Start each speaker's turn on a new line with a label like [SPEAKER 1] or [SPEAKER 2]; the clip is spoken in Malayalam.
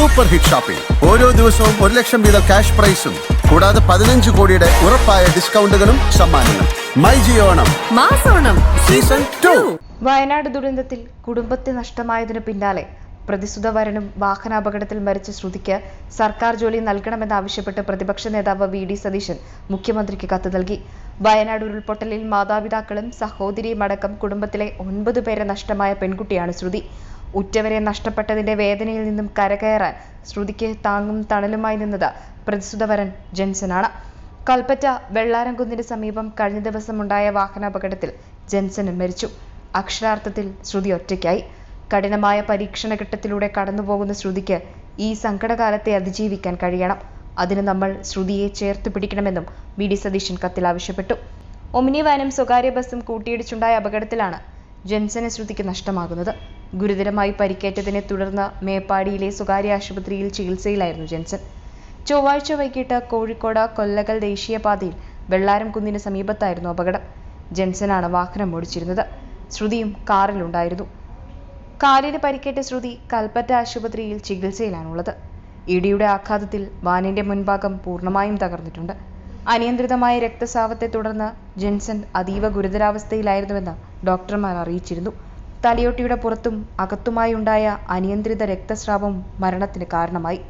[SPEAKER 1] സൂപ്പർ ഹിറ്റ് ഷോപ്പിംഗ് ഓരോ ദിവസവും ഒരു ലക്ഷം വീതം ക്യാഷ് പ്രൈസും കൂടാതെ പതിനഞ്ച് കോടിയുടെ ഉറപ്പായ ഡിസ്കൗണ്ടുകളും സമ്മാനങ്ങളും. മൈ ജിയോണം
[SPEAKER 2] മാസോണം
[SPEAKER 1] സീസൺ ടു.
[SPEAKER 3] വയനാട് ദുരന്തത്തിൽ കുടുംബത്തെ നഷ്ടമായതിനു പിന്നാലെ പ്രതിസുധ വരനും വാഹനാപകടത്തിൽ മരിച്ച ശ്രുതിക്ക് സർക്കാർ ജോലി നൽകണമെന്നാവശ്യപ്പെട്ട് പ്രതിപക്ഷ നേതാവ് വി ഡി സതീശൻ മുഖ്യമന്ത്രിക്ക് കത്ത് നൽകി. വയനാട് ഉരുൾപൊട്ടലിൽ മാതാപിതാക്കളും സഹോദരിയും അടക്കം കുടുംബത്തിലെ ഒൻപത് പേരെ നഷ്ടമായ പെൺകുട്ടിയാണ് ശ്രുതി. ഉറ്റവരെ നഷ്ടപ്പെട്ടതിന്റെ വേദനയിൽ നിന്നും കരകയറാൻ ശ്രുതിക്ക് താങ്ങും തണലുമായി നിന്നത് പ്രതിസുധവരൻ ജെൻസനാണ്. കൽപ്പറ്റ വെള്ളാരംകുന്നിന് സമീപം കഴിഞ്ഞ ദിവസമുണ്ടായ വാഹനാപകടത്തിൽ ജെൻസനും മരിച്ചു. അക്ഷരാർത്ഥത്തിൽ ശ്രുതി ഒറ്റയ്ക്കായി. കഠിനമായ പരീക്ഷണ ഘട്ടത്തിലൂടെ കടന്നുപോകുന്ന ശ്രുതിക്ക് ഈ സങ്കടകാലത്തെ അതിജീവിക്കാൻ കഴിയണം. അതിന് നമ്മൾ ശ്രുതിയെ ചേർത്ത് പിടിക്കണമെന്നും വി ഡി സതീശൻ കത്തിൽ ആവശ്യപ്പെട്ടു. ഒമിനി വാനും സ്വകാര്യ ബസ്സും കൂട്ടിയിടിച്ചുണ്ടായ അപകടത്തിലാണ് ജെൻസനെ ശ്രുതിക്ക് നഷ്ടമാകുന്നത്. ഗുരുതരമായി പരിക്കേറ്റതിനെ തുടർന്ന് മേപ്പാടിയിലെ സ്വകാര്യ ആശുപത്രിയിൽ ചികിത്സയിലായിരുന്നു ജെൻസൺ. ചൊവ്വാഴ്ച വൈകിട്ട് കോഴിക്കോട് കൊല്ലകൽ ദേശീയപാതയിൽ വെള്ളാരം കുന്നിന് സമീപത്തായിരുന്നു അപകടം. ജെൻസനാണ് വാഹനം ഓടിച്ചിരുന്നത്. ശ്രുതിയും കാറിലുണ്ടായിരുന്നു കാലിന് പരിക്കേറ്റ ശ്രുതി കൽപ്പറ്റ ആശുപത്രിയിൽ ചികിത്സയിലാണുള്ളത്. ഇടിയുടെ ആഘാതത്തിൽ വാനിന്റെ മുൻഭാഗം പൂർണമായും തകർന്നിട്ടുണ്ട്. അനിയന്ത്രിതമായ രക്തസാവത്തെ തുടർന്ന് ജെൻസൺ അതീവ ഗുരുതരാവസ്ഥയിലായിരുന്നുവെന്ന് ഡോക്ടർമാർ അറിയിച്ചിരുന്നു. തലയോട്ടിയുടെ പുറത്തും അകത്തുമായുണ്ടായ അനിയന്ത്രിത രക്തസ്രാവം മരണത്തിന് കാരണമായി